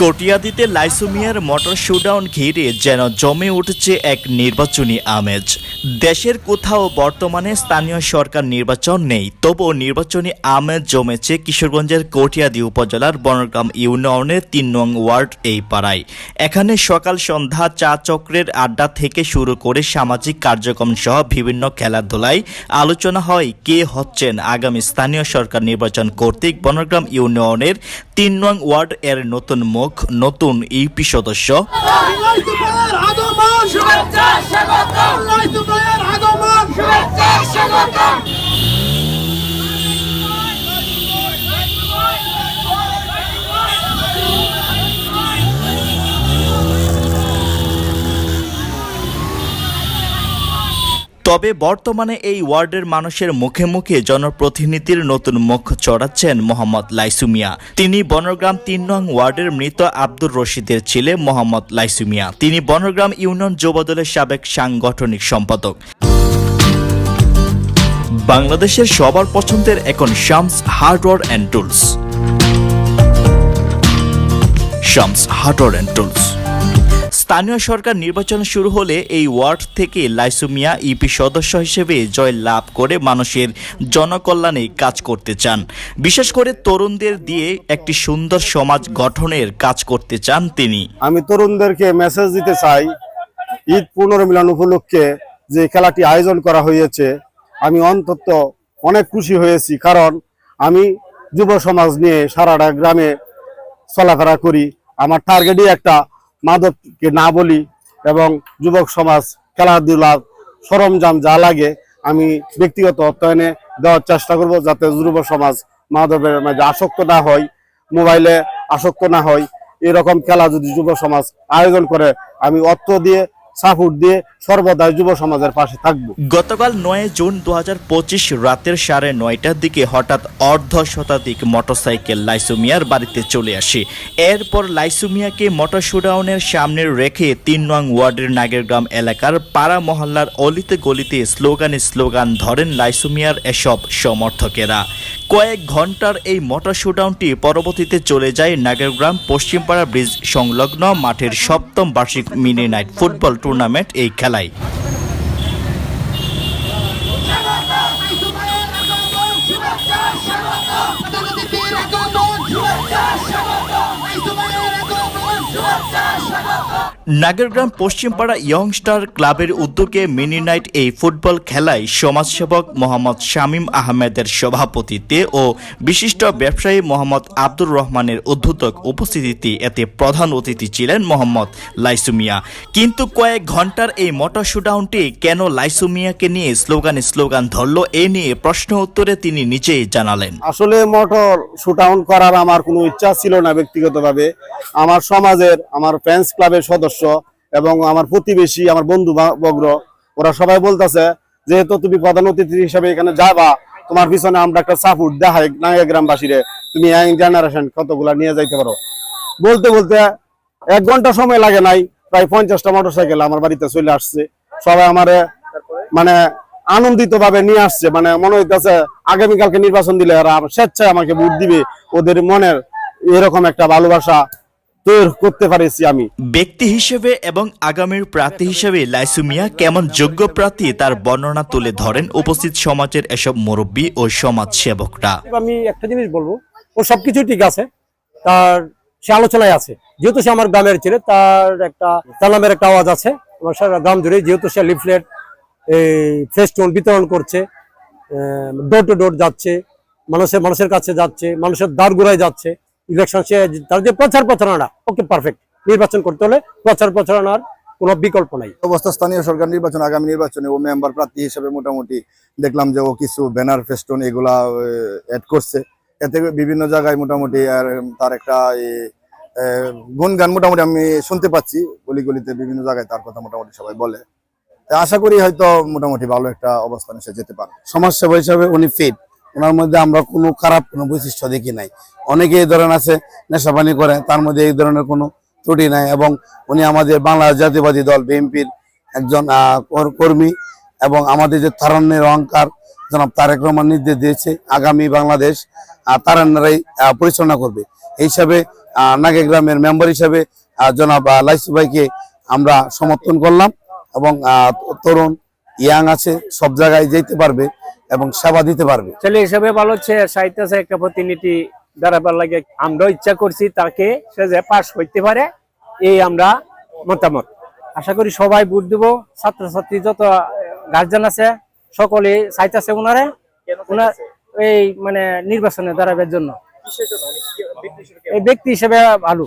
কটিয়াদিতে লাইসোমিয়ার motor showdown ঘিরে যেন জমে উঠছে এক নির্বাচনী আমেজ। দেশের কোথাও বর্তমানে স্থানীয় সরকার নির্বাচন নেই তবুও নির্বাচনী আমেজ জমেছে কিশোরগঞ্জের কটিয়াদি উপজেলার বনগ্রাম ইউনিয়নের তিন নং ওয়ার্ড এই পাড়ায়। এখানে সকাল সন্ধ্যা চা চক্রের আড্ডা থেকে শুরু করে সামাজিক কার্যক্রম সহ বিভিন্ন খেলাধুলায় আলোচনা হয় কে হচ্ছেন আগামী স্থানীয় সরকার নির্বাচন কর্তৃক বনগ্রাম ইউনিয়নের তিন নং ওয়ার্ড এর নতুন মুখ নতুন ইউপি সদস্য। তোমার আগমন শুভেচ্ছা স্বাগতম তবে বর্তমানে এই ওয়ার্ডের মানুষের মুখে মুখে জনপ্রতিনিধির নতুন মুখ চড়াচ্ছেন মোহাম্মদ লাইসুমিয়া। তিনি বনগ্রাম তিন নং ওয়ার্ডের মৃত আব্দুর রশিদের ছেলে মোহাম্মদ লাইসুমিয়া। তিনি বনগ্রাম ইউনিয়ন যুবদলের সাবেক সাংগঠনিক সম্পাদক। বাংলাদেশের সবার পছন্দের এখন Shams hardware and tools. Shams hardware and tools. স্থানীয় সরকার নির্বাচন শুরু হলে এই ওয়ার্ড থেকে লাইসুমিয়া ইপি সদস্য হিসেবে জয় লাভ করে মানুষের জনকল্যাণে কাজ করতে চান। বিশেষ করে তরুণদের দিয়ে একটি সুন্দর সমাজ গঠনের কাজ করতে চান তিনি। আমি তরুণদেরকে মেসেজ দিতে চাই, ঈদ পুনর্মিলন উপলক্ষে যে খেলাটি আয়োজন করা হয়েছে, আমি অন্তত অনেক খুশি হয়েছি, কারণ আমি যুব সমাজ নিয়ে সারাটা গ্রামে চলাফেরা করি। আমার টার্গেটই একটা মাদককে না বলি এবং যুবক সমাজ খেলাধুলার সরঞ্জাম যা লাগে আমি ব্যক্তিগত অর্থায়নে দেওয়ার চেষ্টা করব যাতে যুব সমাজ মাদকের মাঝে আসক্ত না হয়, মোবাইলে আসক্ত না হয়। এরকম খেলা যদি যুব সমাজ আয়োজন করে, আমি অর্থ দিয়ে সাপোর্ট দিয়ে সর্বদাই যুব সমাজের পাশে থাকব। গতকাল নয় জুন দু হাজার পঁচিশ রাতের সাড়ে নয়টার দিকে হঠাৎ অর্ধ শতাধিক মোটরসাইকেল লাইসুমিয়ার বাড়িতে চলে আসে। এরপর লাইসুমিয়াকে মোটর শোডাউনের সামনে রেখে তিন নং ওয়ার্ডের নাগেরগ্রাম এলাকার পাড়া মহল্লার অলিতে গলিতে স্লোগানে স্লোগান ধরেন লাইসুমিয়ার এসব সমর্থকেরা। কয়েক ঘণ্টার এই মোটর শোডাউনটি পরবর্তীতে চলে যায় নাগেরগ্রাম পশ্চিমপাড়া ব্রিজ সংলগ্ন মাঠের সপ্তম বার্ষিক মিনি নাইট ফুটবল টুর্নামেন্ট এই শুভেচ্ছা নাগরগ্রাম পশ্চিমপাড়া ইয়ংস্টার ক্লাবের উদ্যোগে মিনি নাইট এই ফুটবল খেলায় সমাজসেবক মোহাম্মদ শামীম আহমেদের সভাপতিত্বে ও বিশিষ্ট ব্যবসায়ী মোহাম্মদ আব্দুর রহমানের উদ্বোধক উপস্থিতিতে এতে প্রধান অতিথি ছিলেন মোহাম্মদ লাইসুমিয়া। কিন্তু কয়েক ঘণ্টার এই মোটর শুডাউনটি কেন লাইসুমিয়াকে নিয়ে স্লোগানে স্লোগান ধরল এ নিয়ে প্রশ্ন উত্তরে তিনি নিজেই জানালেন। আসলে মোটর শুট আউট করার আমার কোনো ইচ্ছা ছিল না ব্যক্তিগতভাবে। আমার সমাজের, আমার ফ্রেন্ডস ক্লাবের সদস্য এবং আমার প্রতিবেশী, আমার বন্ধু বগ্র, ওরা সবাই বলতেছে, যেহেতু তুমি প্রধান অতিথি হিসাবে এখানে যাবা, তোমার পিছনে আমরা একটা সাপোর্ট দেখাই নাঙ্গা গ্রামবাসীরে। তুমি জেনারেশন, কতগুলা নিয়ে যাইতে পারো? বলতে বলতে এক ঘণ্টা সময় লাগে নাই, প্রায় পঞ্চাশটা মোটরসাইকেল আমার বাড়িতে চলে আসছে। সবাই আমারে মানে আনন্দিত ভাবে নিয়ে আসছে। মানে মনে হইতেছে, আগামীকালকে নির্বাচন দিলে স্বেচ্ছায় আমাকে ভোট দিবে। ওদের মনের এরকম একটা ভালোবাসা তৈরি করতে পারেছি আমি। ব্যক্তি হিসেবে এবং আগামীর প্রার্থী হিসেবে লাইসুমিয়া কেমন যোগ্য প্রার্থী তার বর্ণনা তুলে ধরেন উপস্থিত সমাজের এসব মুরব্বী ও সমাজ সেবকরা আমি একটা জিনিস বলব ও সবকিছু ঠিক আছে তার সে আলোচনায় আছে। যেহেতু সে আমার গ্রামের ছেলে তার একটা তার নামের একটা আওয়াজ আছে আমার সারা গ্রাম জুড়ে যেহেতু সে লিফলেট এই ফেস্টুন বিতরণ করছে ডোর টু ডোর যাচ্ছে মানুষের মানুষের কাছে যাচ্ছে মানুষের দ্বার গোড়ায় যাচ্ছে। ইলেকশন সে তার যে প্রচার প্রচারণা ওকে পারফেক্ট নির্বাচন করতে হলে প্রচার প্রচারণার কোনো বিকল্প নাই। অবস্থা স্থানীয় সরকার নির্বাচন আগামী নির্বাচনে ও মেম্বার প্রার্থী হিসেবে মোটামুটি দেখলাম যে ও কিছু ব্যানার ফেস্টুন এগুলা অ্যাড করছে। এতে বিভিন্ন জায়গায় মোটামুটি আর তার একটা গুণগান মোটামুটি আমি শুনতে পাচ্ছি। গলি গলিতে বিভিন্ন জায়গায় তার কথা মোটামুটি সবাই বলে। আশা করি হয়তো মোটামুটি ভালো একটা অবস্থানে সে যেতে পারে সমাজসেবা হিসাবে উনি ফিট ওনার মধ্যে আমরা কোনো খারাপ কোনো বৈশিষ্ট্য দেখি নাই। অনেকে এই ধরনের আছে, নেশাপানি করে, তার মধ্যে এই ধরনের কোনো ত্রুটি নাই এবং উনি আমাদের বাংলাদেশ জাতীয়বাদী দল, বিএনপির একজন কর- কর্মী এবং আমাদের যে তারণ্যের অহংকার জনাব তারেক রহমান নির্দেশ দিয়েছে, আগামী বাংলাদেশ তারান্নারাই পরিচালনা করবে। এই হিসাবে নাগে গ্রামের মেম্বার হিসাবে জনাব লাইসু ভাইকে আমরা সমর্থন করলাম এবং তরুণ, ইয়াং আছে, সব জায়গায় যেতে পারবে। এবং সেবা দিতে পারবে। ছেলে হিসেবে ভালো হচ্ছে সাহিত্যে একটা প্রতিনিধি দাঁড়াবার লাগে। আমরা ইচ্ছা করছি তাকে সে যে পাশ হইতে পারে, এই আমরা মতামত। আশা করি সবাই ভোট দেবো। ছাত্রছাত্রী যত গার্জেন আছে, সকলে চাইতেছে ওনারে ওনার এই মানে নির্বাচনে দাঁড়াবার জন্য। এই ব্যক্তি হিসেবে ভালো।